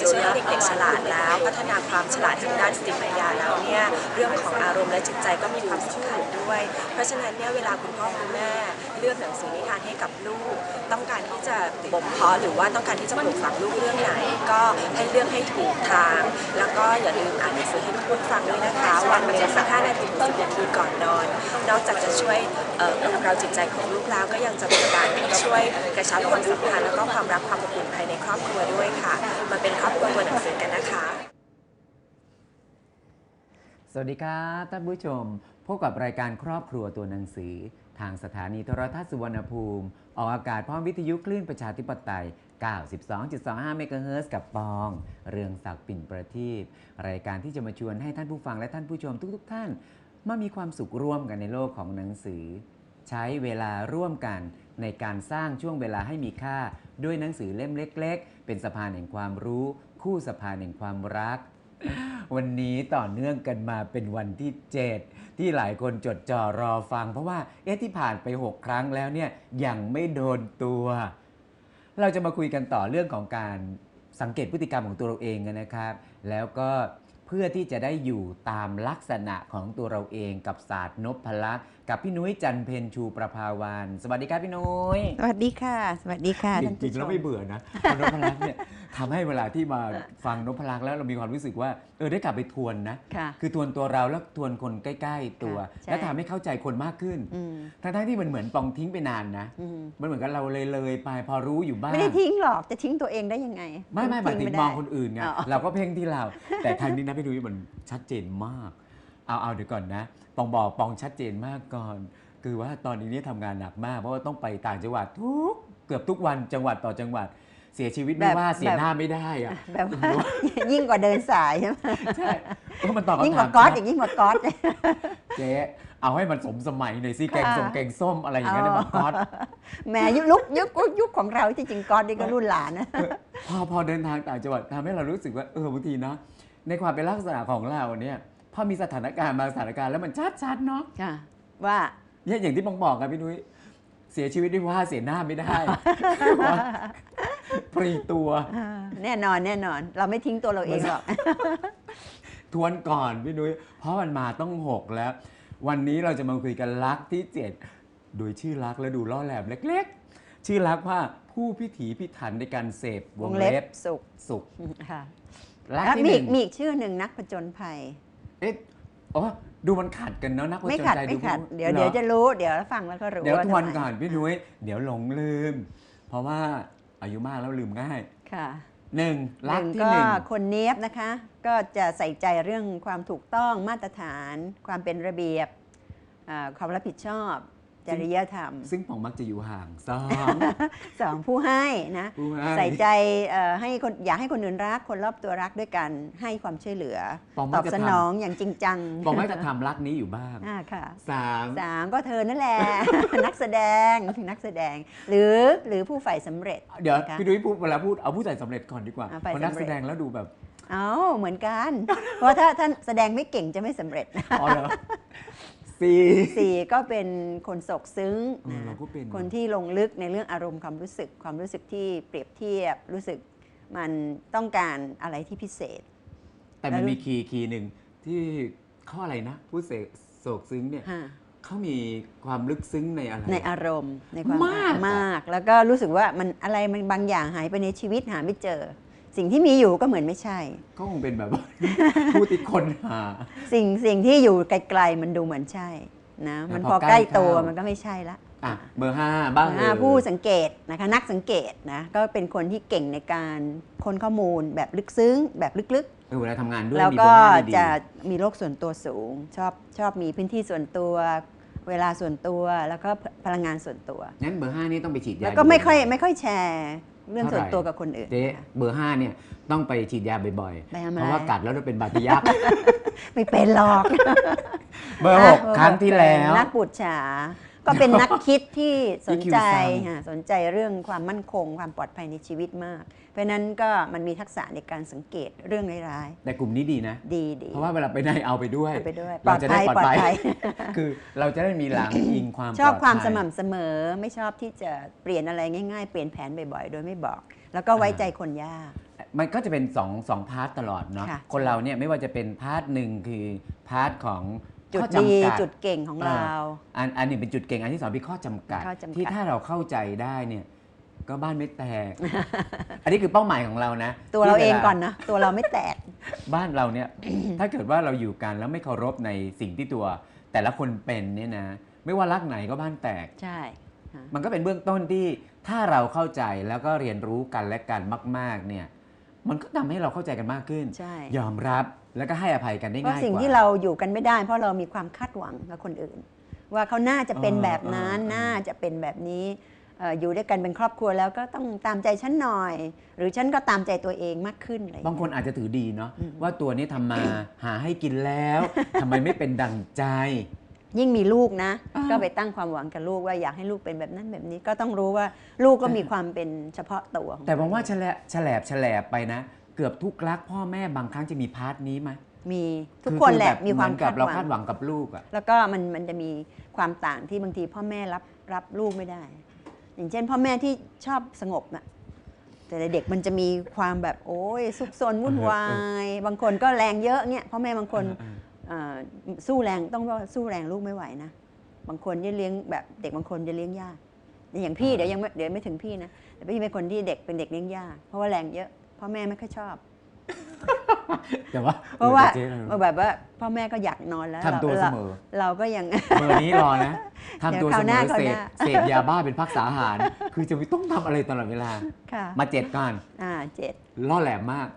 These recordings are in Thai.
จอจะช่วยให้เด็กๆฉลาดแล้ว พัฒนาความฉลาดทางด้านสติปัญญาแล้วเนี่ยเรื่องของอารมณ์และจิตใจก็มีความสำคัญด้วย เพราะฉะนั้นเนี่ยเวลาคุณพ่อคุณแม่เลือกหนังสือนิทานให้กับลูก ต้องการที่จะบ่มเพาะหรือว่าต้องการที่จะปลูกฝังลูกเรื่องไหน ก็ให้เลือกให้ถูกทาง แล้วก็อย่าลืมอ่านหนังสือให้ลูกฟังด้วยนะคะ วันละสักห้านาทีถึงสิบนาทีก่อนนอน นอกจากจะช่วยเอ่อปลุกเราจิตใจของลูกแล้วก็ยังจะเป็นการช่วยกระชับความสัมพันธ์แล้วก็ความรักความอบอุ่นภายในครอบครัวด้วยค่ะ มาเป็นครอบครัวตัวหนังสือกันนะคะ สวัสดีครับท่านผู้ชมพบกับรายการครอบครัวตัวหนังสือ ทางสถานีโทรทัศน์สุวรรณภูมิ ออกอากาศพร้อมวิทยุคลื่นประชาธิปไตย 92.25 เมกะเฮิรตซ์กับปอง เรืองศักดิ์ปิ่นประทีปรายการที่จะมาชวนให้ท่านผู้ฟังและท่านผู้ชมทุกๆท่าน มามีความสุขร่วมกันในโลกของหนังสือ ใช้เวลาร่วมกันในการสร้างช่วงเวลาให้มีค่า ด้วยหนังสือเล่มเล็ก ๆ เป็นสะพานแห่งความรู้ คู่สะพานแห่งความรัก วันนี้ต่อเนื่องกันมาเป็นวันที่ 7 ที่หลายคนจดจ่อรอฟัง เพราะว่าเอ๊ะที่ผ่านไป 6 ครั้งแล้วเนี่ยยังไม่โดนตัว เราจะมาคุยกันต่อเรื่องของการสังเกตพฤติกรรมของตัวเราเองนะครับ แล้วก็เพื่อที่จะได้อยู่ตามลักษณะของตัวเราเองกับศาสตร์นพลักษ์ กับพี่นุ้ยจันเพนชูประภาวานสวัสดีครับพี่นุ้ยสวัสดีค่ะ สวัสดีค่ะจท่านริผู้งๆชแล้วมไม่เบื่อนะเพราะนพลักษ์เนี่ยทำให้เวลาที่มาฟังนพลักษ์แล้วเรามีความรู้สึกว่าเออได้กลับไปทวนนะค่ะคือทวนตัวเราแล้วทวนคนใกล้ ๆ ตัวค่ะใช่และทำให้เข้าใจคนมากขึ้นอืมทั้งๆที่มันเหมือนปองทิ้งไปนานนะอืมมันเหมือนกับเราเลยเลยๆไปพอรู้อยู่บ้างไม่ได้ทิ้งหรอกจะทิ้งตัวเองได้ยังไง ไม่ไม่หมายถึงทิ้มองไได้คนอื่นไงอ๋อเราก็เพ่งที่เรา แต่ทางนี้นะพี่นุ้ยมันชัดเจนมาก เอาเอาเดี๋ยวก่อนนะปองบอกปองชัดเจนมากก่อน คือว่าตอนนี้เนี่ยทำงานหนักมาก เพราะว่าต้องไปต่างจังหวัดทุกเกือบทุกวันจังหวัดต่อจังหวัด เสียชีวิตไม่ว่าเสียหน้าไม่ได้อะแบบว่ายิ่งกว่าเดินสายใช่ไหมใช่เพราะมันตอบยิ่งคำกว่าก๊อตถามอย่างยิ่งกว่าก๊อต เจ๊เอาให้มันสมสมัยหน่อยสิแกงค่ะส้มแกงส้มอะไรอย่างเงี้ยอ๋อนะมาก๊อต แหมยุคลุกยุคยุคของเราที่จริงก๊อตนี่ก็รุ่นหลานนะ พอพอเดินทางต่างจังหวัดทำให้เรารู้สึกว่าเออบางทีนะในความเป็นลักษณะของเราเนี่ย พอมีสถานการณ์บางสถานการณ์แล้วมันชัดๆเนาะค่ะว่าเนี่ยอย่างที่บองบอกกันพี่นุ้ยเสียชีวิตด้วยว่าเสียหน้าไม่ได้ว่าปรีตัว แน่นอนแน่นอน เราไม่ทิ้งตัวเราเองหรอกทวนก่อนพี่นุ้ยเพราะมันมาต้องหกแล้ว วันนี้เราจะมาคุยกันรักที่เจ็ดโดยชื่อรักและดูล่อแหลมเล็ก ๆ ชื่อรักว่าผู้พิถีพิถันในการเสพววงงเล็เล็บบสุขสุขค่ะรักแล้วที่มีหอีนึ่กงมีอีกชื่อหนึ่งนักผจญภัย เอ๊ะอ๋อดูมันขัดกันเนาะนักผไม่จญขัดใจไม่ขัดรู้เดี๋ยวหรอเดี๋ยวจะรู้ เดี๋ยวฟังแล้วก็รู้เดี๋ยวทวนทำไมก่อนพี่นุ้ยเดี๋ยวหลงลืม เพราะว่าอายุมากแล้วลืมง่ายค่ะหนึ่งหรักนึ่งที่ก็หนึ่งคนเนี้ยบนะคะ ก็จะใส่ใจเรื่องความถูกต้องมาตรฐาน ความเป็นระเบียบอ่าความรับผิดชอบ จริยธรรม ซึ่งผมมักจะอยู่ห่างสองสองผู้ให้นะผู้ให้ใส่ใจเอ่อให้คนอยากให้คนอื่นรักคนรอบตัวรักด้วยกันให้ความช่วยเหลือปองตมัอกบจะสทนองอย่างจริงจังำผมมักจะทำรักนี้อยู่บ้างอ่าค่ะสามสามก็เธอนั่นแหละนักแสดงนักแสดง หรือหรือผู้ใฝ่สำเร็จ เดี๋ยวนะคะพี่ดุ้ยพูดเวลาพูดเอาผู้ใส่สำเร็จก่อนดีกว่าอะเพฝ่ายราะนักสำเร็แสจดงแล้วดูแบบเอาเหมือนกัน เพราะถ้าท่านแสดงไม่เก่งจะไม่สำเร็จอ๋อเหรอ สี่สี่ก็เป็นคนโศกซึ้งเออนะเราก็เป็น คนที่ลงลึกในเรื่องอารมณ์ความรู้สึก ความรู้สึกที่เปรียบเทียบรู้สึกมันต้องการอะไรที่พิเศษ แต่มันแล้วมีคีย์คีย์หนึ่งที่ข้ออะไรนะ ผู้เสกโศกซึ้งเนี่ยฮะ เขามีความลึกซึ้งในอะไร ในอารมณ์ในความมากอะมาก แล้วก็รู้สึกว่ามันอะไรมันบางอย่างหายไปในชีวิตหาไม่เจอ สิ่งที่มีอยู่ก็เหมือนไม่ใช่ ก็คงเป็นแบบว่าผู้ติดคนหา สิ่งสิ่งที่อยู่ไกลๆมันดูเหมือนใช่นะมันแต่พพออใกใกล้ล้ตัวเข้ามัมันก็ไม่ใช่ละอะเบอร์ห้าบ้างอ่าเอ่ยผู้สังเกตนะคะนักสังเกตนะก็เป็นคนที่เก่งในการค้นข้อมูลแบบลึกซึ้ง แบบลึกเออเวลาทำงานด้วยๆแล้วมีก็เบอร์ห้าดีจะมีโลกส่วนตัวสูง ชอบชอบมีพื้นที่ส่วนตัวเวลาส่วนตัวแล้วก็พลังงานส่วนตัว งั้นเบอร์ห้านี่ต้องไปฉีดยาแล้วก็ไม่ค่อยบ่ๆไม่ค่อยแชร์ เรื่องส่วนเท่าไหร่ตัวกับคนอื่นเจ๊ค่ะเบอร์ห้าเนี่ยต้องไปฉีดยาบ่อยไปทำๆอะไรเพราะว่ากัดแล้วจะเป็นบาดทะยักไม่เป็นหรอก เบอร์หกอะครั้งที่แล้วนักปุจฉาก็เป็นนักคิดที่สนใจ EQ ซ้ำฮะสนใจเรื่องความมั่นคง ความปลอดภัยในชีวิตมาก เพราะฉะนั้นก็มันมีทักษะในการสังเกตเรื่องร้ายแต่กลุ่มนี้ดีนะๆดีดีเพราะว่าเวลาไปไหนเอาไปด้วยเอาไปด้วยปลเราอดจะภัได้ยปลอดปลอดภัยภัยคือเราจะได้มีหลังอิงความชอบปลดความภัยสม่ำเสมอไม่ชอบที่จะเปลี่ยนอะไรง่าย ๆ เปลี่ยนแผนบ่อยๆ โดยไม่บอก แล้วก็ไว้ใจคนยากมันก็จะเป็นสองสองพาร์ทตลอดเนาะค่ะคนเราเนี่ยไม่ว่าจะเป็นพาร์ทหนึ่งคือพาร์ทของจุดข้อดีจำกัดจุดเก่งของเออเรา อันอันหนึ่งเป็นจุดเก่งอันที่สองเป็นข้อจำกัดข้อจำกัด ที่ถ้าเราเข้าใจได้เนี่ย ก็บ้านไม่แตก อันนี้คือเป้าหมายของเรานะตัวเราที่เองลก่อนนะตัวเราไม่แตก บ้านเราเนี่ยถ้าเกิดว่าเราอยู่กันแล้วไม่เคารพในสิ่งที่ตัว แต่ละคนเป็นเนี่ยนะ ไม่ว่ารักไหนก็บ้านแตกใช่มันก็เป็นเบื้องต้นที่ถ้าเราเข้าใจแล้วก็เรียนรู้กันและกันมาก ๆ เนี่ย มันก็ทำให้เราเข้าใจกันมากขึ้นใช่ยอมรับแล้วก็ให้อภัยกันได้เพราะง่ายกว่าสิ่งที่เราอยู่กันไม่ได้ เพราะเรามีความคาดหวังกับคนอื่น ว่าเขาน่าจะเป็นเออแบบนั้นเออเออน่าจะเป็นแบบนี้เอ่ออยู่ด้วยกันเป็นครอบครัวแล้วก็ต้องตามใจฉันหน่อย หรือฉันก็ตามใจตัวเองมากขึ้นอะไรอย่บางเยคนอาจจะถือดีเนาะอืมว่าตัวนี้ทำมาหาให้กินแล้วทำไมไม่เป็นดังใจ ยิ่งมีลูกนะอ่าก็ไปตั้งความหวังกับลูกว่าอยากให้ลูกเป็นแบบนั้นแบบนี้ก็ต้องรู้ว่าลูกก็มีความเป็นเฉพาะตัวของแต่ผมว่าเขแฉลบแฉลบแฉลบไปนะ เกือบทุกรักพ่อแม่บางครั้งจะมีพาร์ทนี้ไหมมีทุกอคนแหละอบบมีความเหอนกับคาดเราหวัคาดงหวังกับลูกอะแล้วก็มันมันจะมีความต่างที่บางทีพ่อแม่รับรับลูกไม่ได้ อย่างเช่นพ่อแม่ที่ชอบสงบน่ะแต่เด็กมันจะมีความแบบโอ้ยซุกซนวุ่นวายบางคนก็แรงเยอะเนี่ยพ่อแม่บางคนเออเอ่อสู้แรงต้องว่าสู้แรงลูกไม่ไหวนะบางคนจะเลี้ยงแบบเด็กบางคนจะเลี้ยงยากอย่างพี่เดี๋ยวยังไม่เดี๋ยวไม่ถึงพี่นะแต่พี่เป็นคนที่เด็กเป็นเด็กเลี้ยงยากเพราะว่าแรงเยอะพ่อแม่ไม่ค่อยชอบ แต่ว่าเพราะว่าจ๊เราแบบว่าพ่อแม่ก็อยากนอนแล้วทำตัวเสเรามอ เราก็ยังเบอร์นี้รอนะทำตัวเดี๋ยวคเสราวหมน้าอคราวเสหพน้าเสพยาบ้าเป็นพักษาอาหาร คือจะไม่ต้องทำอะไรตลอดเวลาค่ะมาเจ็ดก่อนอ่าเจ็ดล่อแหลมมาก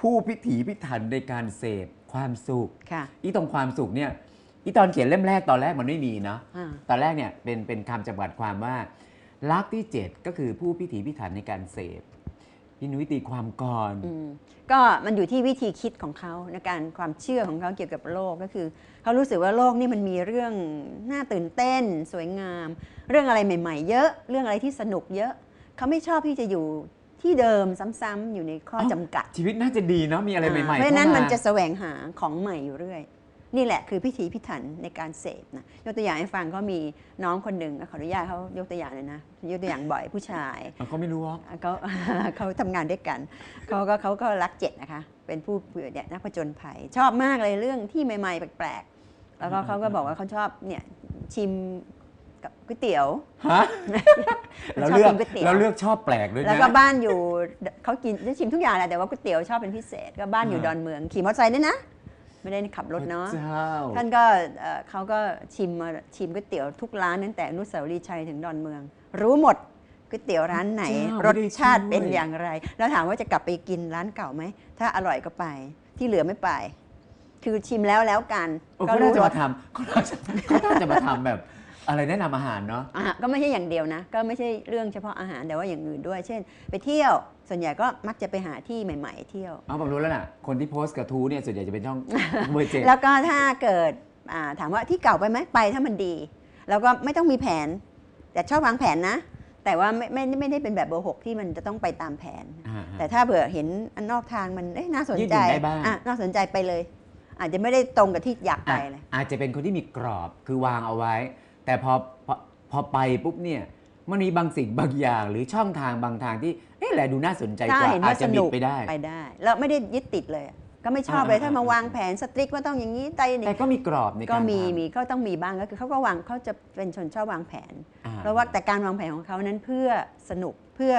ผู้พิถีพิถันในการเสพความสุขค่ะอีตรงความสุขเนี่ยอีตอนเขียนเล่มแรกตอนแรกมันไม่มีเนาะอ่าตอนแรกเนี่ยเป็นเป็นคำจำกัดความว่าลักที่ 7 ก็คือผู้พิถีพิถันในการเสพ พี่นุ้ยตีความก่อน อืมก็มันอยู่ที่วิธีคิดของเขาในการความเชื่อของเขาเกี่ยวกับโลกก็คือเขารู้สึกว่าโลกนี่มันมีเรื่องน่าตื่นเต้น สวยงาม เรื่องอะไรใหม่ ๆ เยอะ เรื่องอะไรที่สนุกเยอะ เขาไม่ชอบที่จะอยู่ที่เดิมซ้ำๆอยู่ในข้อเอ้า จำกัดชีวิตน่าจะดีเนาะมีอะไรใหม่ๆเพราะฉะนั้นข้าา มันจะแสวงหาของใหม่อยู่เรื่อย นี่แหละคือพิถีพิถันในการเสพนะยกตัวอย่างให้ฟังก็มีน้องคนหนึ่งขออนุญาตเขายกตัวอย่างเลยนะยกตัวอย่างบ่อยผู้ชายเอาเขาไม่รู้หรอกเขาเขาทำงานด้วยกันเขาก็เขาก็รักเจ็ดนะคะ เป็นผู้เนี่ยนักผจญภัย ชอบมากเลยเรื่องที่ใหม่ๆ แปลกๆ แล้วก็เขาก็บอกว่าเขาชอบเนี่ยชิมกับก๋วยเตี๋ยวฮะเราเลือกชอบกินก๋วยเตี๋ยวเราเลือกชอบแปลกด้วยนะแล้วก็บ้านอยู่เขากินได้ชิมทุกอย่างแหละแต่ว่าก๋วยเตี๋ยวชอบเป็นพิเศษก็บ้านอยู่อ่าดอนเมืองขี่มอเตอร์ไซค์ด้วยนะ ไม่ได้ขับรถเนาะพระเจ้าท่านก็เอ่อเขาก็ชิมมาชิมก๋วยเตี๋ยวทุกร้านตั้งแต่อนุสาวรีย์ชัยถึงดอนเมือง รู้หมดก๋วยเตี๋ยวร้านไหนเจ้ารสชาติไม่ได้ช่วยเป็นอย่างไร แล้วถามว่าจะกลับไปกินร้านเก่าไหม ถ้าอร่อยก็ไป ที่เหลือไม่ไป คือชิมแล้วแล้วกันเออก็เขารู้น่าจะรมาสทำเขาน่าจะเขาน่าจะมาทำแบบ อะไรแนะนำอาหารเนาะอะก็ไม่ใช่อย่างเดียวนะ ก็ไม่ใช่เรื่องเฉพาะอาหารแต่ว่าอย่างอื่นด้วย เช่น ไปเที่ยวส่วนใหญ่ก็มักจะไปหาที่ใหม่ ๆ เที่ยวเอาผมรู้แล้วน่ะคนที่โพสต์กระทู้เนี่ยส่วนใหญ่จะเป็นช่องเบอร์เจ็ดแล้วก็ถ้าเกิดอ่าถามว่าที่เก่าไปไหมไปถ้ามันดี แล้วก็ไม่ต้องมีแผน แต่ชอบวางแผนนะ แต่ว่าไม่ไม่ไม่ได้เป็นแบบเบอร์หกที่มันจะต้องไปตามแผนอ่าแต่ถ้าเผื่อเห็นอันนอกทางมันเอ๊ะน่าสนยืดหใจยุ่นได้บ้างอะน่าสนใจไปเลย อาจจะไม่ได้ตรงกับที่อยากไปอะเลยอาจจะเป็นคนที่มีกรอบคือวางเอาไว้ แต่พอพอพอไปปุ๊บเนี่ยมันมีบางสิ่งบางอย่างหรือช่องทางบางทางที่เอ๊ะแหละดูน่าสนใจถ้ากว่าเห็นอาว่าจสจะบินุดกไปได้ ไปได้ แล้วไม่ได้ยึดติดเลยก็ไม่ชอบเลยอ่า ถ้าอ่ามาวางแผนสตริกว่าต้องอย่างนี้ใจอย่างแต่นี้ก็มีกรอบในการก็มีทำมีก็ต้องมีบ้างก็คือเขาก็วางเขาจะเป็นชนชอบวางแผน อ่าเพราะว่าแต่การวางแผนของเขานั้นเพื่อสนุกเพื่อ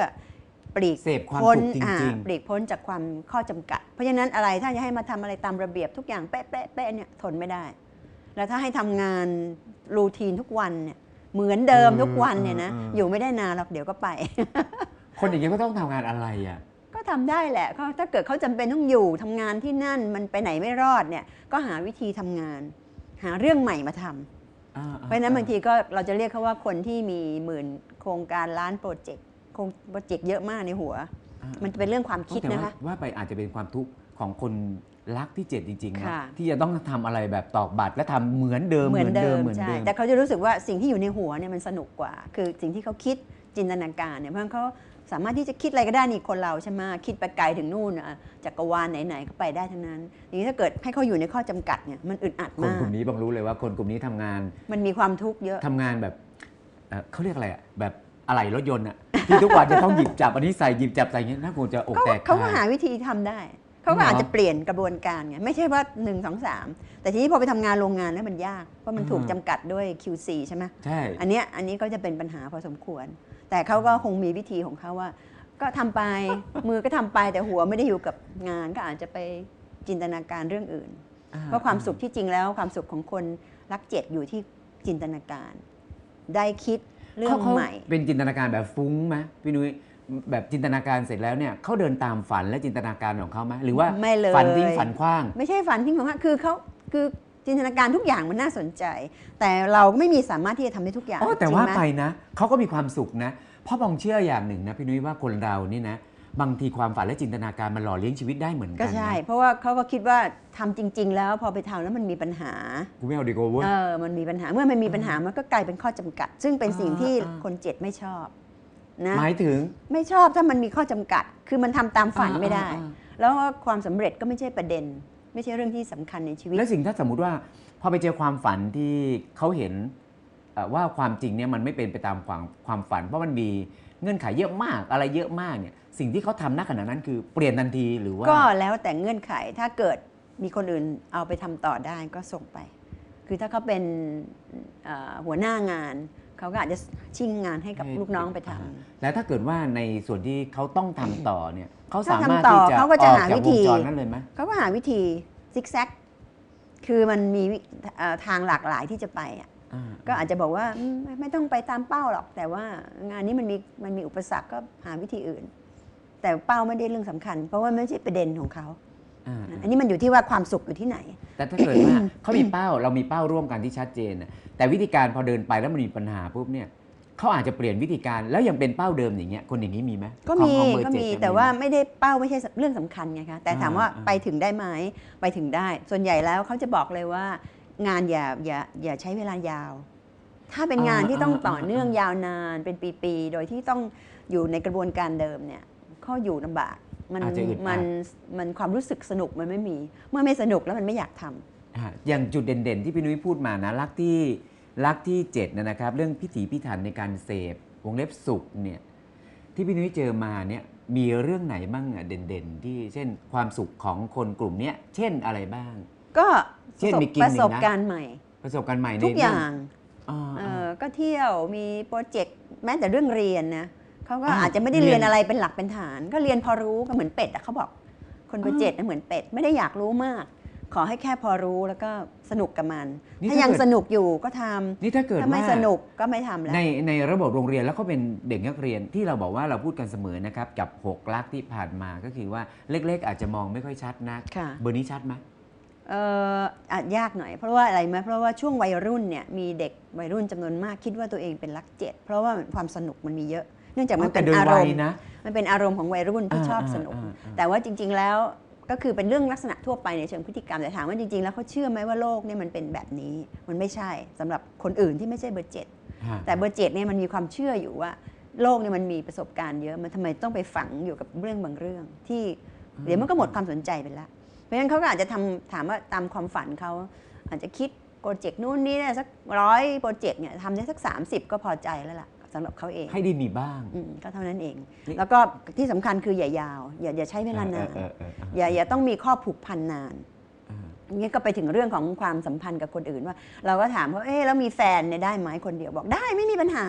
ปลีก เสพความพ้นสุขจอ่าริงปลีกพ้นจากความข้อจำกัด เพราะฉะนั้นอะไรถ้าจะให้มาทำอะไรตามระเบียบทุกอย่างเป๊ะเป๊ะเป๊ะเนี่ยทนไม่ได้ แล้วถ้าให้ทำงานรูทีนทุกวันเนี่ยเหมือนเดิมทุกวันเนี่ยนะอยู่ไม่ได้นานหรอกเดี๋ยวก็ไปๆคนอย่างเงี้ยก็ต้องทำงานอะไรอะ ก็ทำได้แหละเขาถ้าเกิดเขาจำเป็นต้องอยู่ทำงานที่นั่นมันไปไหนไม่รอดเนี่ยก็หาวิธีทำงาน หาเรื่องใหม่มาทำอ่าเพราะฉะนั้นบางทีก็เราจะเรียกเขาว่าคนที่มีหมื่นโครงการล้านโปรเจกต์โครงโปรเจกต์เยอะมากในหัว อ่ามันจะเป็นเรื่องความคิดแต่นะว่าคะ ว่าไปอาจจะเป็นความทุกข์ของคน รักที่เจ็ดจริงๆนะค่ะ ที่จะต้องทำอะไรแบบตอกบัตรและทำเหมือนเดิมเหมือนเดิมเหมือนใช่เดิม แต่เขาจะรู้สึกว่าสิ่งที่อยู่ในหัวเนี่ยมันสนุกกว่า คือสิ่งที่เขาคิดจินตนาการเนี่ยเพราะฉะนั้นเขาสามารถที่จะคิดอะไรก็ได้นี่คนเราใช่ไหมคิดไปไกลถึงนู่นอะจักรวาลไหนๆก็ไปได้ทั้งนั้นทีนี้ถ้าเกิดให้เขาอยู่ในข้อจำกัดเนี่ยมันอึดอัดคนมาก กลุ่มนี้บังรู้เลยว่าคนกลุ่มนี้ทำงาน มันมีความทุกข์เยอะ ทำงานแบบเอ่อเขาเรียกอะไรอะแบบอะไหล่รถยนต์อะที่ทุกวันจะต้องหยิบจับอันนี้ใส่หยิบจับใส่อย่างนี้น่าคงจะอกเขาแตกเขาก็ตยหาวิธีทำได้ เขาก็เหรออาจจะเปลี่ยนกระบวนการไงไม่ใช่ว่า 1 2 3 แต่ทีนี้พอไปทำงานโรงงานแล้วมันยาก เพราะมันถูกอ่าจำกัดด้วย QC ใช่ไหมใช่อันเนี้ยอันนี้ก็จะเป็นปัญหาพอสมควร แต่เขาก็คงมีวิธีของเขาว่า ก็ทำไปมือก็ทำไปแต่หัวไม่ได้อยู่กับงานก็อาจจะไปจินตนาการเรื่องอื่นอ่เพราะความสุขที่จริงแล้วความสุขของคนรักเจ็ดอยู่ที่จินตนาการ ได้คิดเรื่องขาขาใหม่ เป็นจินตนาการแบบฟุ้งไหมพี่นุ้ย แบบจินตนาการเสร็จแล้วเนี่ยเขาเดินตามฝันและจินตนาการของเขาไหมหรือว่าไม่เลยฝันทิ้งฝันขว้าง ไม่ใช่ฝันทิ้งของเขาคือเขาคือจินตนาการทุกอย่างมันน่าสนใจ แต่เราก็ไม่มีสามารถที่จะทำได้ทุกอย่างอ๋อแต่จริงว่าไหมไปนะเขาก็มีความสุขนะเพราะบองเชื่ออย่างหนึ่งนะพี่นุ้ยว่าคนเรานี่นะบางทีความฝันและจินตนาการมันหล่อเลี้ยงชีวิตได้เหมือนก็กันใช่นะเพราะว่าเขาก็คิดว่าทำจริง ๆ แล้วพอไปทำแล้วมันมีปัญหากูไม่เอาดีกว่าเว้ยเออมันมีปัญหาเมื่อมันมีปัญหามันก็กลายเป็นข้อจำกัด ซึ่งเป็นสิ่งที่อ่าคนเจ็ดไม่ชอบ นะหมายถึงไม่ชอบถ้ามันมีข้อจำกัด คือมันทำตามฝันไม่ได้อ่าอ่าแล้วก็ความสำเร็จก็ไม่ใช่ประเด็น ไม่ใช่เรื่องที่สำคัญในชีวิต แล้วสิ่งถ้าสมมุติว่าพอไปเจอความฝันที่เขาเห็นเอ่อว่าความจริงเนี่ยมันไม่เป็นไปตามความความฝัน เพราะมันมีเงื่อนไขเยอะมากอะไรเยอะมากเนี่ยสิ่งที่เขาทำณขณะนั้นคือเปลี่ยนทันทีหรือว่าก็แล้วแต่เงื่อนไขถ้าเกิดมีคนอื่นเอาไปทำต่อได้ก็ส่งไป คือถ้าเขาเป็นเอ่อหัวหน้างาน เขาก็อาจจะชิ่งงานให้กับให้ลูกน้องไปทำอ่าแล้วถ้าเกิดว่าในส่วนที่เขาต้องทำต่อเนี่ยเขาถ้าสามารถทำต่อที่จะเขาก็จะออกหาจากวิวธี งจรนั้นเลยไหมเขาก็หาวิธีซิกแซก คือมันมีวิเอ่อทางหลากหลายที่จะไปอะอ่าก็อาจจะบอกว่าอืมไม่ไม่ต้องไปตามเป้าหรอก แต่ว่างานนี้มันมีมันมีอุปสรรคก็หาวิธีอื่น แต่เป้าไม่ได้เรื่องสำคัญ เพราะว่าไม่ใช่ประเด็นของเขา อ่าอันนี้มันอยู่ที่ว่าความสุขอยู่ที่ไหน แต่ถ้าเกิดว่าเขามีเป้าเรามีเป้าร่วมกันที่ชัดเจนน่ะแต่วิธีการพอเดินไปแล้วมันมีปัญหาปุ๊บเนี่ยเขาอาจจะเปลี่ยนวิธีการแล้วยังเป็นเป้าเดิมอย่างเงี้ยคนอย่างนี้มีไหมก็มีของของเบอร์ก็เจ็ดมีจะแต่ว่าไม่ได้เป้าไม่ใช่เรื่องสำคัญไงคะแต่ถามว่าอ่าไปถึงได้ไหมไปถึงได้ ส่วนใหญ่แล้วเขาจะบอกเลยว่างานอย่าอย่าอย่าใช้เวลายาว ถ้าเป็นงานที่ต้องต่อเนื่องยาวนานเป็นปีๆโดยที่ต้องอยู่ในกระบวนการเดิมเนี่ยเขาอยู่ลำบาก มันอาจจะอึดอัด มันมันความรู้สึกสนุกมันไม่มี เมื่อไม่สนุกแล้วมันไม่อยากทำ อ่าอย่างจุดเด่นๆ ที่พี่นุ้ยพูดมานะรักที่รักที่เจ็ดนะนะครับ เรื่องพิถีพิถันในการเสพวงเล็บสุขเนี่ยที่พี่นุ้ยเจอมาเนี่ยมีเรื่องไหนบ้างอะเด่นๆ ที่เช่นความสุขของคนกลุ่มเนี้ยเช่นอะไรบ้าง ก็เช่นประสบมีกินประหนึ่งนะสบการณ์ใหม่ ประสบการณ์ใหม่ในทุกอย่างอ่าเออ่าอก็เที่ยวมีโปรเจกต์แม้แต่เรื่องเรียนนะ เขาก็อ้าวอาจจะไม่ได้เรีเรียยนนอะไรเป็นหลักเป็นฐาน ก็เรียนพอรู้ก็เหมือนเป็ดอะเขาบอก คนโปรเจกต์นะเหมือนเป็ด ไม่ได้อยากรู้มาก ขอให้แค่พอรู้แล้วก็สนุกกับมัน นี่ถ้าถ้ายังเกิดสนุกอยู่ก็ทำนี่ถ้าเกิดถ้าไม่ว่าสนุกก็ไม่ทำแล้ว ในในระบบโรงเรียนแล้วเขาเป็นเด็กนักเรียนที่เราบอกว่าเราพูดกันเสมอนะครับ กับ6ลักที่ผ่านมาก็คือว่าเล็กๆ อาจจะมองไม่ค่อยชัดนักค่ะ เบอร์นี้ชัดไหม เอออาจยากหน่อย เพราะว่าอะไรไหมเพราะว่าช่วงวัยรุ่นเนี่ยมีเด็กวัยรุ่นจำนวนมากคิดว่าตัวเองเป็นรักเจ็ดเพราะว่าความสนุกมันมีเยอะ เนื่องจากมันแต่เป็นโดยอารวัมยณ์นะมันเป็นอารมณ์ของวัยรุ่นที่ชอบสนุกอ่าอ่าอ่าแต่ว่าจริง ๆ แล้วก็คือเป็นเรื่องลักษณะทั่วไปในเชิงพฤติกรรมแต่ถามว่าจริงๆแล้วเขาเชื่อไหมว่าโลกเนี่ยมันเป็นแบบนี้มันไม่ใช่สำหรับคนอื่นที่ไม่ใช่เบอร์เจ็ดฮะแต่เบอร์เจ็ดเนี่ยมันมีความเชื่ออยู่ว่าโลกเนี่ยมันมีประสบการณ์เยอะมันทำไมต้องไปฝังอยู่กับเรื่องบางเรื่อง ที่เดี๋ยวมันก็หมดความสนใจไปแล้วเพราะฉะนั้นเขาก็อาจจะทำถามว่าตามความฝันเขาอาจจะคิดโปรเจกต์นู่นนี่เนี่ยสักร้อยโปรเจกต์เนี่ยทำได้สัก 30 ก็พอใจแล้วล่ะ สำหรับเขาเองให้ดีมีบ้างอืมก็เท่านั้นเองนี่แล้วก็ที่สำคัญคืออย่ายาว อย่าอย่าใช้เวลานานเออเออเอออย่าอย่าต้องมีข้อผูกพันนานเอออันนี้ก็ไปถึงเรื่องของความสัมพันธ์กับคนอื่นว่า เราก็ถามเขาเอ๊ะแล้วมีแฟนเนี่ยได้ไหมคนเดียวบอกได้ไม่มีปัญหา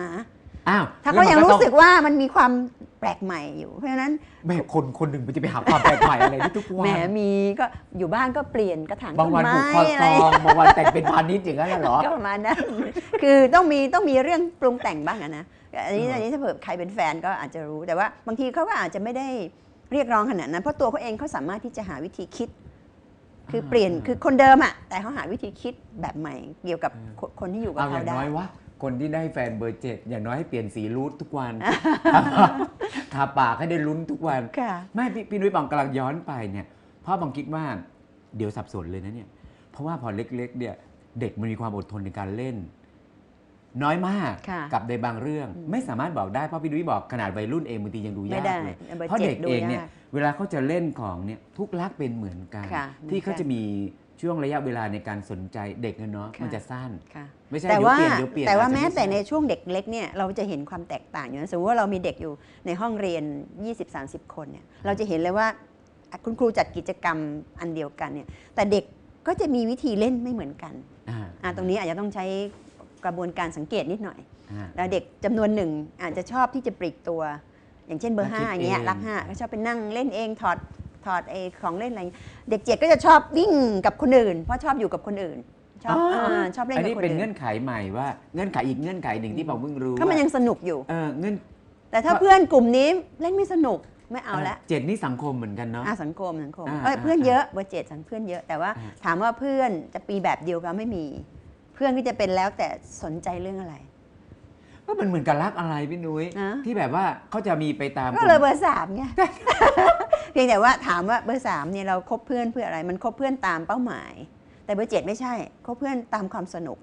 อ้าวถ้าเขายังแล้วมันรู้ต้องสึกว่ามันมีความแปลกใหม่อยู่ เพราะฉะนั้นแม่คนคนหนึ่งมันจะไปหาความแปลกใหม่อะไรที่ทุกวัแหมนมีก็อยู่บ้านก็เปลี่ยนกระถางบางต้นวันผูกไม้คออะซไรองบางวันแต่งเป็นพาณิชย์อย่างนั้นน่ะเหรอก็ประมาณนั้นคือต้องมีต้องมีเรื่องปรุงแต่งบ้างอะนะอันนี้อันนี้ถ้าเผื่อใครเป็นแฟนก็อาจจะรู้แต่ว่า บางทีเขาก็อาจจะไม่ได้เรียกร้องขนาดนั้น เพราะตัวเขาเองเขาสามารถที่จะหาวิธีคิด คือเปลี่ยนคือคนเดิมอะแต่เขาหาวิธีคิดแบบใหม่ เกี่ยวกับคนคนที่อยู่กับเอาอเขาย่างได้น้อยวะ คนที่ได้แฟนเบอร์เจ็ดอย่างน้อยให้เปลี่ยนสีรูททุกวัน ทาปากให้ได้ลุ้นทุกวัน ค่ะไม่พี่พี่นุ้ยบางกำลังย้อนไปเนี่ยเพราะบางคิดว่าเดี๋ยวสับสนเลยนะเนี่ย เพราะว่าพอเล็กๆเนี่ยเด็กมันมีความอดทนในการเล่น น้อยมากค่ะกับในบางเรื่องไม่สามารถบอกได้เพราะพี่ดุ้ยบอกขนาดวัยรุ่นเองบางทียังดูไม่ยากได้เลยเบอร์เพราะเจ็เด็ดกดูเองเนี่ยยากเวลาเขาจะเล่นของเนี่ยทุกลักเป็นเหมือนกัน ค่ะที่เหมือนกันเขาจะมี ช่วงระยะเวลาในการสนใจเด็กเนาะค่ะมันจะสั้นค่ะไม่ใช่แต่เดี๋ยวว่าเปลี่ยนเดี๋ยวเปลี่ยนแต่ว่าอจจะแม้แต่ในไช่วงเด็กเล็กเนี่ยเราจะเห็นความแตกต่างอยู่นะสมมติว่าเรามีเด็กอยู่ในห้องเรียน 20-30 คนเนี่ยเราจะเห็นเลยว่าคุณครูจัดกิจกรรมอันเดียวกันเนี่ยแต่เด็กก็จะมีวิธีเล่นไม่เหมือนกันอ่าอะตรงนี้อาจจะต้องใช้กระบวนการสังเกตนิดหน่อยอ่าแล้วเด็กจำนวนหนึ่งอาจจะชอบที่จะปลีกตัว อย่างเช่นเบอร์รักคิดห้าอย่างเงี้ยเองรักห้าก็ชอบไปนั่งเล่นเองถอด ถอดไอ้ของเล่นอะไรเงี้ยเด็กเจ็ดก็จะชอบวิ่งกับคนอื่น เพราะชอบอยู่กับคนอื่น ชอบาชอบเล่นอันกับนี้คนเป็นอื่เงื่นอนไขใหม่ว่าเงื่อนไขอีกเงื่อนไขหนึ่งที่ผมเพิ่งรู้ก็มันว่ายังสนุกอยู่ เออเงื่อนแต่ถ้าเพื่อนกลุ่มนี้เล่นไม่สนุกไม่เอาละเจ็ดนี่สังคมเหมือนกันเนาะ อะสังคมสังคมอ่าเอ้ยอ่าเพื่อนเยอะเบอร์เจ็ดสังเพื่อนเยอะแต่ว่า อ่า ถามว่าเพื่อนจะปีแบบเดียวกันไม่มี เพื่อนก็จะเป็นแล้วแต่สนใจเรื่องอะไร ก็มันเหมือนกับรักอะไรพี่นุ้ยนะ ที่แบบว่าเขาจะมีไปตามก็เลยเบอร์สามไง เพียงแต่ว่าถามว่าเบอร์สามเนี่ยเราคบเพื่อนเพื่ออะไร มันคบเพื่อนตามเป้าหมาย แต่เบอร์เจ็ดไม่ใช่คบเพื่อนตามความสนุก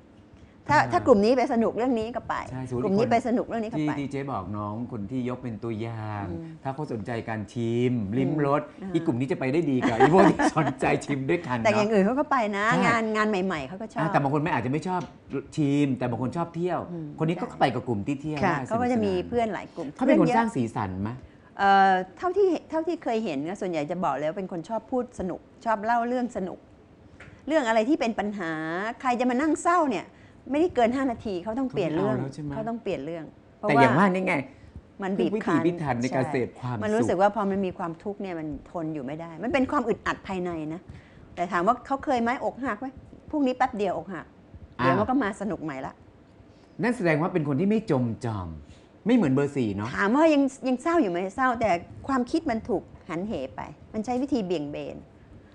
ถ้าถ้ากลุ่มนี้ไปสนุกเรื่องนี้ก็ไป ใช่สมมุติ กลุ่มนี้คนไปสนุกเรื่องนี้ก็ที่ไปที่เจ๊บอกน้องคนที่ยกเป็นตัวอย่าง อืมถ้าเขาสนใจการชิม ลิ้มรสอ่า อีกกลุ่มนี้จะไปได้ดีกว่าไอ้พวกที่สนใจชิมด้วยกันแต่อย่างเนาะ อื่นเขาก็ไปนะ ใช่ งานงานใหม่ ๆเขาก็ชออ่าบ แต่บางคนไม่อาจจะไม่ชอบชิม แต่บางคนชอบเที่ยว อืมคนนี้ก็ใช่ไปกับกลุ่มที่เที่ยวค่ะได้เขาก็จะมีสนุสนานเพื่อนหลายกลุ่มเขาเป็นคนยอะสร้างสีสันไหม เอ่อเท่าที่เท่าที่เคยเห็นนะส่วนใหญ่จะบอกแล้วเป็นคนชอบพูดสนุก ชอบเล่าเรื่องสนุก เรื่องอะไรที่เป็นปัญหาใครจะมานั่งเศร้าเนี่ย ไม่ได้เกิน 5 นาทีเขาต้องเปลี่ยนเรื่องเขาไม่เอาแล้วใช่ไหมเขาต้องเปลี่ยนเรื่องเพราะแต่ว่าอย่างว่านี่ไงมันบีบวิถีคั้นพิถันในการช่เสพความมันรู้สึสุกขว่าพอมันมีความทุกข์เนี่ยมันทนอยู่ไม่ได้ มันเป็นความอึดอัดภายในนะแต่ถามว่าเขาเคยไหมอกหักไหมพรุ่งนี้แป๊บเดียวอกหักเดี๋ยวมันก็มาสนุกใหม่ละนั่นแสดงว่าเป็นคนที่ไม่จมจอม ไม่เหมือนเบอร์สี่เนาะถามว่ายังยังเศร้าอยู่ไหมเศร้า แต่ความคิดมันถูกหันเหไป มันใช้วิธีเบี่ยงเบน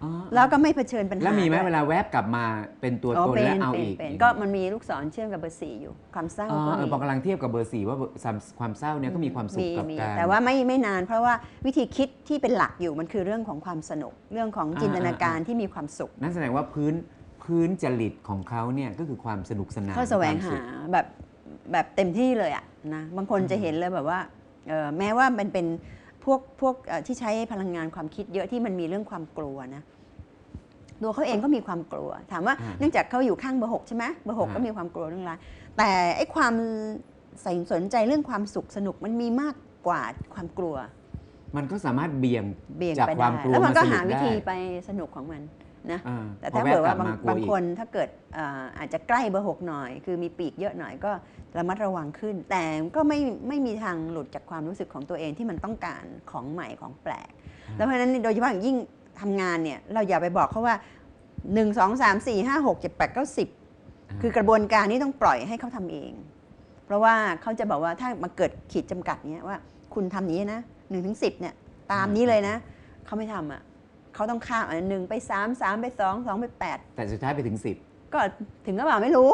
อ๋อแล้วก็ไม่เผชิญปัญหาแล้วมีไหมด้วยเวลาแวบกลับมาเป็นตัวอ๋อตนเป็นและเอาเป็นอีกเป็นอย่างก็นี้มันมีลูกศรเชื่อมกับเบอร์สี่อยู่ ความเศร้าอ๋อก็เอมีอพอกำลังเทียบกับเบอร์สี่ว่าสามความเศร้าเนี่ยก็มีความสุขมีกับมีการแต่ว่าไม่ไม่นาน เพราะว่าวิธีคิดที่เป็นหลักอยู่มันคือเรื่องของความสนุกเรื่องของจินตนาการที่มีความสุข นั่นแสดงว่าพื้นพื้นจริตของเขาเนี่ยก็คือความสนุกสนานเขาแสวงคหาสุขแบบแบบเต็มที่เลยอะ นะบางคนจะเห็นเลยแบบว่าเอ่อแม้ว่ามันเป็นพวกพวกเอ่อที่ใช้พลังงานความคิดเยอะที่มันมีเรื่องความกลัวนะตัวเขาเองก็มีความกลัว ถามว่าอ่าเนื่องจากเขาอยู่ข้างเบอร์หกใช่ไหมเบอร์หกอ่าก็มีความกลัวเรื่องร้ายแต่ไอ้ความใส่สนใจเรื่องความสุขสนุกมันมีมากกว่าความกลัว มันก็สามารถเบี่ยงเบี่ยงจากไปคได้วามกลัวแล้วมันก็มาสนุกหาวิธีได้ไปสนุกของมัน นะอ่าแต่พถ้าอแวเผื่อว่ากลับางมกลัวบางอีกคนถ้าเกิดอ่าอาจจะใกล้เบอร์หกหน่อย คือมีปีกเยอะหน่อยก็ระมัดระวังขึ้น แต่ก็ไม่ไม่มีทางหลุดจากความรู้สึกของตัวเองที่มันต้องการของใหม่ของแปลก แล้วเพราะฉะนั้นโดยเฉพาะอย่างยิ่งทำงานเนี่ยเราอย่าไปบอกเขาว่า1 2 3 4 5 6 7 8 9 10คือกระบวนการนี้ต้องปล่อยให้เขาทำเอง เพราะว่าเขาจะบอกว่าถ้ามาเกิดขีดจำกัดเนี้ยว่า คุณทำนี้นะ1นถึงสิเนี่ยตามนี้เลยนะเขาไม่ทำอะ เขาต้องข้ามอันหนึ่งไปสามสามไปสองสองไปแปดแต่สุดท้ายไปถึงสิบ ก็ถึงก็บอกไม่รู้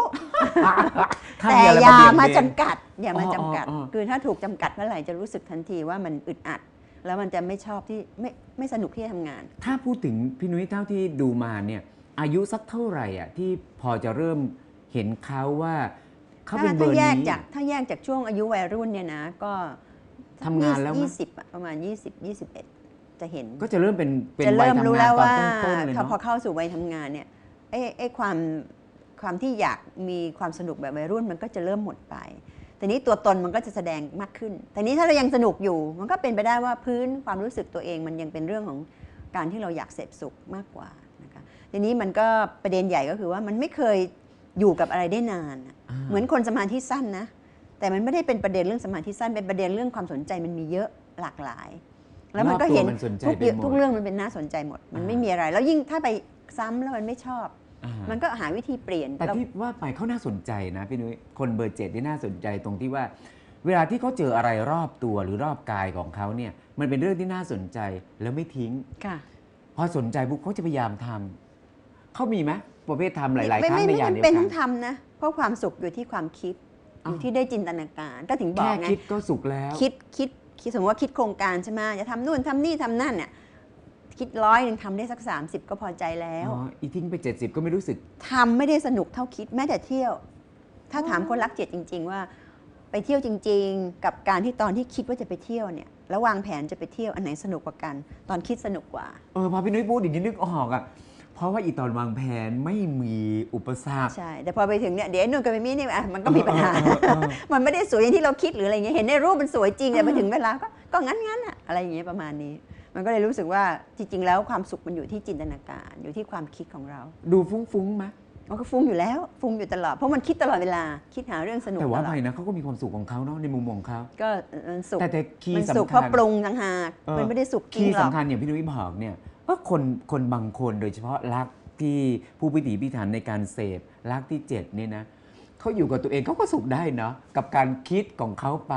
ถ้าแต่มีอะไรอย่าเบี่ยงมาเบนจำกัด อย่ามาอ๋อจำกัดอ๋ออ๋อ คือถ้าถูกจำกัดเมื่อไหร่จะรู้สึกทันทีว่ามันอึดอัด แล้วมันจะไม่ชอบที่ไม่ไม่สนุกที่จะทำงาน ถ้าพูดถึงพี่นุ้ยเท่าที่ดูมาเนี่ยอายุสักเท่าไหร่อะที่พอจะเริ่มเห็นเขาว่าเขาเป็นถ้าเบอถ้าร์แยกนี้ จากถ้าแยกจากช่วงอายุวัยรุ่นเนี่ยนะ ก็ทำงานแล้วมั้ย ยี่สิบอะประมาณ20 21 จะเห็น ก็จะเริ่มเป็นเป็นจะวัยเริ่มทำรู้งาแล้นวตอนว่าต้นๆเลยพอเนาะพอเข้าสู่วัยทำงานเนี่ยไอ้ไอ้ความความที่อยากมีความสนุกแบบวัยรุ่นมันก็จะเริ่มหมดไปแต่นี้ตัวตนมันก็จะแสดงมากขึ้น แต่นี้ถ้าเรายังสนุกอยู่ มันก็เป็นไปได้ว่าพื้นความรู้สึกตัวเองมันยังเป็นเรื่องของการที่เราอยากเสพสุขมากกว่านะคะทีนี้มันก็ประเด็นใหญ่ก็คือว่ามันไม่เคยอยู่กับอะไรได้นานอะ อ่า เหมือนคนสมาธิสั้นนะ แต่มันไม่ได้เป็นประเด็นเรื่องสมาธิสั้น เป็นประเด็นเรื่องความสนใจมันมีเยอะหลากหลาย แล้วมันก็เห็นรอบตัวมันสนใจทุกไปหมดทุกเรื่องมันเป็นน่าสนใจหมด มันอ่าไม่มีอะไร แล้วยิ่งถ้าไปซ้ำแล้วมันไม่ชอบอ่ามันก็หาวิธีเปลี่ยน แต่แล้วที่ว่าไปเขาน่าสนใจนะพี่นุ้ยคนเบอร์เจ็ดที่น่าสนใจตรงที่ว่า เวลาที่เขาเจออะไรรอบตัวหรือรอบกายของเขาเนี่ย มันเป็นเรื่องที่น่าสนใจแล้วไม่ทิ้งค่ะ พอสนใจปุ๊บเขาจะพยายามทำเขามีไหมประเภททำหลายๆไม่ครั้งไม่ในไม่อย่างเดียวจำเป็นกัต้อนงทำนะเพราะความสุขอยู่ที่ความคิดอ้าวอยู่ที่ได้จินตนาการก็ถึงบอแค่กไงคิดก็สุขแล้ว คิดคิด คิดสมมติว่าคิดโครงการใช่ไหมจะทำนู่นทำนี่ทำนั่นเนี่ยคิดร้อยหนึ่งทำได้สัก 30 ก็พอใจแล้วอ๋ออีทิ้งไป 70 ก็ไม่รู้สึกทำไม่ได้สนุกเท่าคิดแม้แต่เที่ยวทถ้าถามคนรักเจ็ดจริง ๆ ว่า ไปเที่ยวจริง ๆ กับการที่ตอนที่คิดว่าจะไปเที่ยวเนี่ยแล้ววางแผนจะไปเที่ยวอันไหนสนุกกว่ากัน ตอนคิดสนุกกว่าเออพอพี่นุ้ยพูดอย่างนี้นึกออกอะ เพราะว่าอีตอนวางแผนไม่มีอุปสรรค ใช่ แต่พอไปถึงเนี่ยเดี๋ยวไอ้นุ่นกับไอ้มี่นี่อะมันก็มีปัญหาเออเออเออมันไม่ได้สวยอย่างที่เราคิดหรืออะไรเงี้ยเห็นในรูปมันสวยจริงแต่มาถึงเวลาก็ก็งั้นงั้นๆอะอะไรอย่างเงี้ยประมาณนี้ มันก็เลยรู้สึกว่าจริง ๆ แล้วความสุขมันอยู่ที่จินตนาการ อยู่ที่ความคิดของเรา ดูฟุ้งๆไหมมันก็ฟุ้งอยู่แล้วฟุ้งอยู่ตลอดเพราะมันคิดตลอดเวลาคิดหาเรื่องสนุกแต่ตว่าลอไปดนะเขาก็มีความสุขของเขาเนาะในมุมมองเขาก็มันสุขแต่แต่คีย์มันสุขสำเพคัราะญปรุงต่างหากเออมันไม่ได้สุขจริคีงย์หรอก สำคัญอย่างพี่นุ้ยบอกเนี่ย ว่าคนคนบางคนโดยเฉพาะรักที่ผู้พิถีพิถันในการเสพรักที่เจ็ดเนี่ยนะเขาอยู่กับตัวเองเขาก็สุขได้เนาะกับการคิดของเขาไป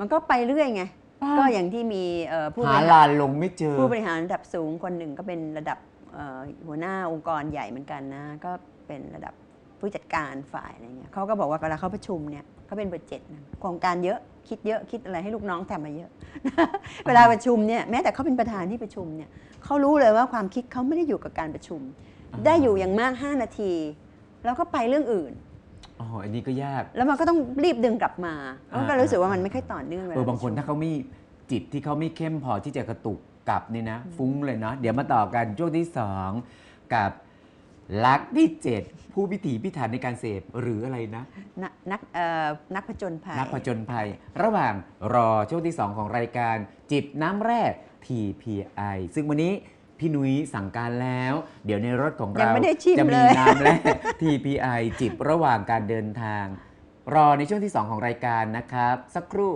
มันก็ไปเรื่อยไงอ่าก็อย่างที่มีเอ่อผู้บหาริหารลานลงไม่เจอ ผู้บริหารระดับสูงคนหนึ่งก็เป็นระดับเอ่อหัวหน้าองค์กรใหญ่เหมือนกันนะ ก็เป็นระดับผู้จัดการฝ่ายอะไรเงี้ยเขาก็บอกว่าเวลาเขาประชุมเนี่ยเขาเป็นเบอร์เจ็ดนะโครงการเยอะคิดเยอะคิดอะไรให้ลูกน้องทำมาเยอะ เวลาประชุมเนี่ยแม้แต่เขาเป็นประธานที่ประชุมเนี่ย เขารู้เลยว่าความคิดเขาไม่ได้อยู่กับการประชุมอ่าได้อยู่อย่างมาก 5 นาที แล้วก็ไปเรื่องอื่นอ๋ออันนี้ก็ยาก แล้วมันก็ต้องรีบดึงกลับมาอ่ามันก็รู้สึกว่ามันไม่ค่อยต่อเนื่องวลเออบางคนประชุมถ้าเขาไม่จิตที่เขาไม่เข้มพอที่จะกระตุกกลับนี่นะ ฟุ้งเลยเนาะเดี๋ยวมาต่อกันช่วงที่สองกับ ลักที่เจ็ดผู้พิถีพิถันในการเสพหรืออะไรนะ นักนักเอ่อนักผจญภัย นักผจญภัย ระหว่างรอช่วงที่ 2 ของรายการ จิบน้ำแร่ TPI ซึ่งวันนี้พี่นุ้ยสั่งการแล้ว เดี๋ยวในรถของยังเราไม่ได้ชิมจะเลมีย น้ำแร่ TPI จิบระหว่างการเดินทาง รอในช่วงที่ 2 ของรายการนะครับ สักครู่